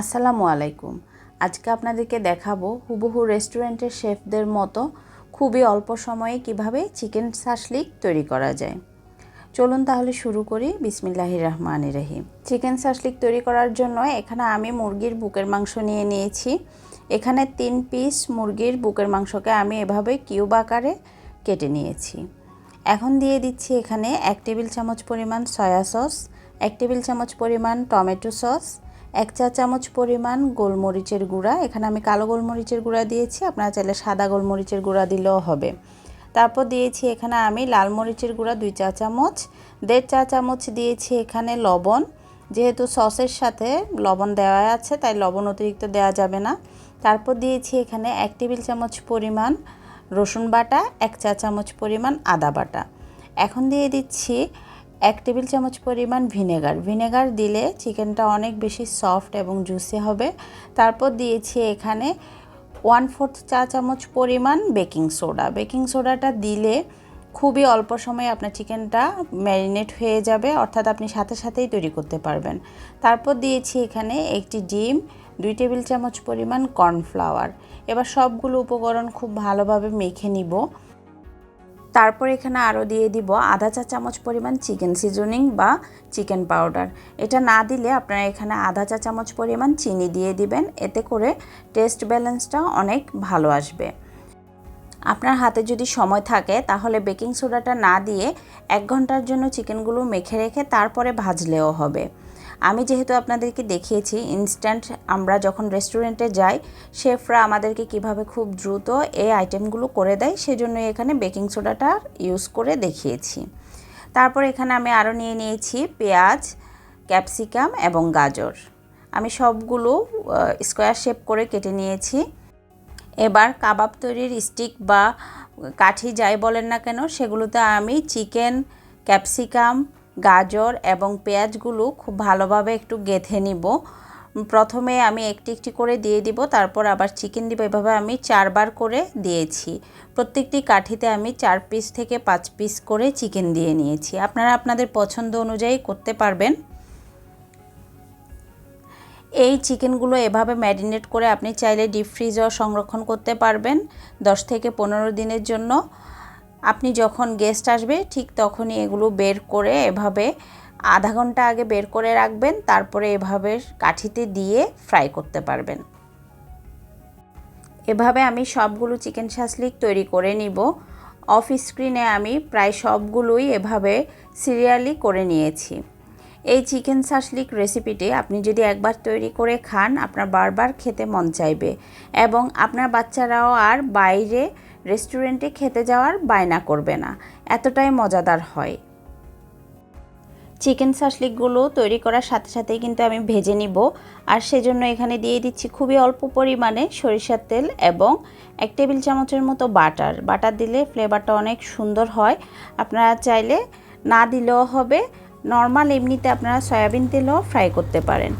আসসালামু আলাইকুম। আজকে আপনাদেরকে দেখাবো হুবহু রেস্টুরেন্টের শেফদের মতো খুবই অল্প সময়ে কীভাবে চিকেন শাসলিক তৈরি করা যায়। চলুন তাহলে শুরু করি। বিসমিল্লাহির রহমান রহিম। চিকেন শাসলিক তৈরি করার জন্য এখানে আমি মুরগির বুকের মাংস নিয়ে নিয়েছি। এখানে তিন পিস মুরগির বুকের মাংসকে আমি এভাবে কিউব আকারে কেটে নিয়েছি। এখন দিয়ে দিচ্ছি এখানে এক টেবিল চামচ পরিমাণ সয়া সস, এক টেবিল চামচ পরিমাণ টমেটো সস এক চা চামচ পরিমাণ গোলমরিচের গুঁড়া। এখানে আমি কালো গোলমরিচের গুঁড়া দিয়েছি, আপনারা চাইলে সাদা গোলমরিচের গুঁড়া দিলেও হবে। তারপর দিয়েছি এখানে আমি লাল মরিচের গুঁড়া দুই চা চামচ, দেড় চা চামচ দিয়েছি এখানে লবণ। যেহেতু সসের সাথে লবণ দেওয়া আছে, তাই লবণ অতিরিক্ত দেওয়া যাবে না। তারপর দিয়েছি এখানে এক টেবিল চামচ পরিমাণ রসুন বাটা, এক চা চামচ পরিমাণ আদা বাটা। এখন দিয়ে দিচ্ছি এক টেবিল চামচ পরিমাণ ভিনেগার। ভিনেগার দিলে চিকেনটা অনেক বেশি সফট এবং জুসি হবে। তারপর দিয়েছি এখানে ওয়ান ফোর্থ চা চামচ পরিমাণ বেকিং সোডা। বেকিং সোডাটা দিলে খুবই অল্প সময়ে আপনার চিকেনটা ম্যারিনেট হয়ে যাবে, অর্থাৎ আপনি সাথে সাথেই তৈরি করতে পারবেন। তারপর দিয়েছি এখানে একটি ডিম, দুই টেবিল চামচ পরিমাণ কর্নফ্লাওয়ার। এবার সবগুলো উপকরণ খুব ভালোভাবে মেখে নিব। তারপর এখানে আরও দিয়ে দিব আধা চা চামচ পরিমাণ চিকেন সিজনিং বা চিকেন পাউডার। এটা না দিলে আপনারা এখানে আধা চা চামচ পরিমাণ চিনি দিয়ে দিবেন, এতে করে টেস্ট ব্যালেন্সটা অনেক ভালো আসবে। আপনার হাতে যদি সময় থাকে তাহলে বেকিং সোডাটা না দিয়ে এক ঘণ্টার জন্য চিকেনগুলো মেখে রেখে তারপরে ভাজলেও হবে। আমি যেহেতু আপনাদেরকে দেখিয়েছি ইনস্ট্যান্ট আমরা যখন রেস্টুরেন্টে যাই শেফরা আমাদেরকে কীভাবে খুব দ্রুত এই আইটেমগুলো করে দেয় সেজন্য এখানে বেকিং সোডাটা ইউজ করে দেখিয়েছি। তারপর এখানে আমি আরও নিয়ে নিয়েছি পেঁয়াজ ক্যাপসিকাম এবং গাজর। আমি সবগুলো স্কোয়ার শেপ করে কেটে নিয়েছি। এবার কাবাব তৈরির স্টিক বা কাঠি যাই বলেন না কেন, সেগুলোতে আমি চিকেন ক্যাপসিকাম গাজর এবং পেঁয়াজগুলো খুব ভালোভাবে একটু গেঁথে নিব। প্রথমে আমি একটি একটি করে দিয়ে দিব, তারপর আবার চিকেন দিব। এভাবে আমি চারবার করে দিয়েছি। প্রত্যেকটি কাঠিতে আমি চার পিস থেকে পাঁচ পিস করে চিকেন দিয়ে নিয়েছি। আপনারা আপনাদের পছন্দ অনুযায়ী করতে পারবেন। এই চিকেনগুলো এভাবে ম্যারিনেট করে আপনি চাইলে ডিপ ফ্রিজেও সংরক্ষণ করতে পারবেন। দশ থেকে পনেরো দিনের জন্য। আপনি যখন গেস্ট আসবে, ঠিক তখনই এগুলো বের করে এভাবে আধা ঘণ্টা আগে বের করে রাখবেন, তারপরে এভাবে কাঠিতে দিয়ে ফ্রাই করতে পারবেন। এভাবে আমি সবগুলো চিকেন শাসলিক তৈরি করে নিব। অফ স্ক্রিনে আমি প্রায় সবগুলোই এভাবে সিরিয়ালি করে নিয়েছি। এই চিকেন শাসলিক রেসিপিটি আপনি যদি একবার তৈরি করে খান, আপনার বারবার খেতে মন চাইবে এবং আপনার বাচ্চারাও আর বাইরে রেস্টুরেন্টে খেতে যাওয়ার বায়না করবে না। এতটাই মজাদার হয়। চিকেন শাসলিকগুলো তৈরি করার সাথে সাথেই কিন্তু আমি ভেজে নিব। আর সেজন্য এখানে দিয়ে দিচ্ছি খুবই অল্প পরিমাণে সরিষার তেল এবং এক টেবিল চামচের মতো বাটার। বাটার দিলে ফ্লেভারটা অনেক সুন্দর হয়। আপনারা চাইলে না দিলেও হবে। নর্মাল এমনিতে আপনারা সয়াবিন তেলও ফ্রাই করতে পারেন।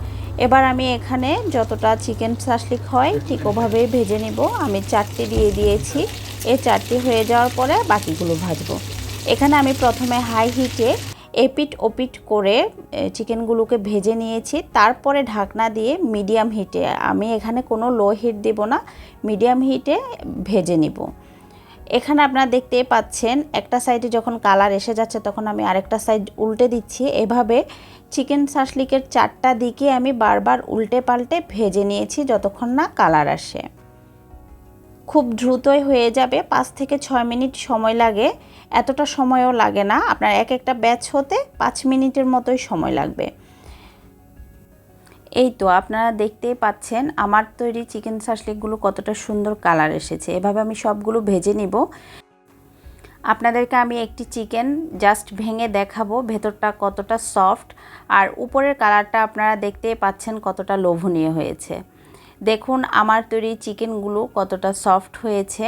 এবার আমি এখানে যতটা চিকেন শাসলিক হয় ঠিক ওভাবেই ভেজে নিব। আমি চারটি দিয়ে দিয়েছি। এই চারটি হয়ে যাওয়ার পরে বাকিগুলো ভাজবো। এখানে আমি প্রথমে হাই হিটে এপিট ওপিট করে চিকেনগুলোকে ভেজে নিয়েছি। তারপরে ঢাকনা দিয়ে মিডিয়াম হিটে আমি এখানে কোনো লো হিট দেব না মিডিয়াম হিটে ভেজে নিব। এখানে আপনারা দেখতে পাচ্ছেন, একটা সাইডে যখন কালার এসে যাচ্ছে, তখন আমি আরেকটা সাইড উল্টে দিচ্ছি। এভাবে চিকেন শাসলিকের চারটা দিকে আমি বারবার উল্টে পাল্টে ভেজে নিয়েছি, যতক্ষণ না কালার আসে। খুব দ্রুতই হয়ে যাবে। পাঁচ থেকে ছয় মিনিট সময় লাগে। এতটা সময়ও লাগে না। আপনার এক একটা ব্যাচ হতে পাঁচ মিনিটের মতোই সময় লাগবে। এই তো আপনারা দেখতেই পাচ্ছেন, আমার তৈরি চিকেন শাসলিকগুলো কতটা সুন্দর কালার এসেছে। এভাবে আমি সবগুলো ভেজে নিব। আপনাদেরকে আমি একটি চিকেন জাস্ট ভেঙে দেখাবো। ভেতরটা কতটা সফট। আর উপরের কালারটা আপনারা দেখতেই পাচ্ছেন কতটা লোভনীয় হয়েছে। দেখুন আমার তৈরি চিকেনগুলো কতটা সফট হয়েছে।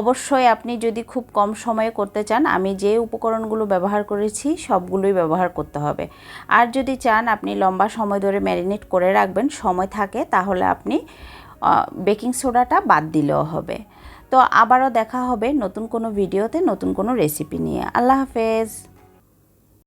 অবশ্যই আপনি যদি খুব কম সময়ে করতে চান, আমি যে উপকরণগুলো ব্যবহার করেছি সবগুলোই ব্যবহার করতে হবে। আর যদি চান আপনি লম্বা সময় ধরে ম্যারিনেট করে রাখবেন, সময় থাকে, তাহলে আপনি বেকিং সোডাটা বাদ দিলেও হবে। তো আবারও দেখা হবে নতুন কোনো ভিডিওতে নতুন কোনো রেসিপি নিয়ে। আল্লাহ হাফেজ।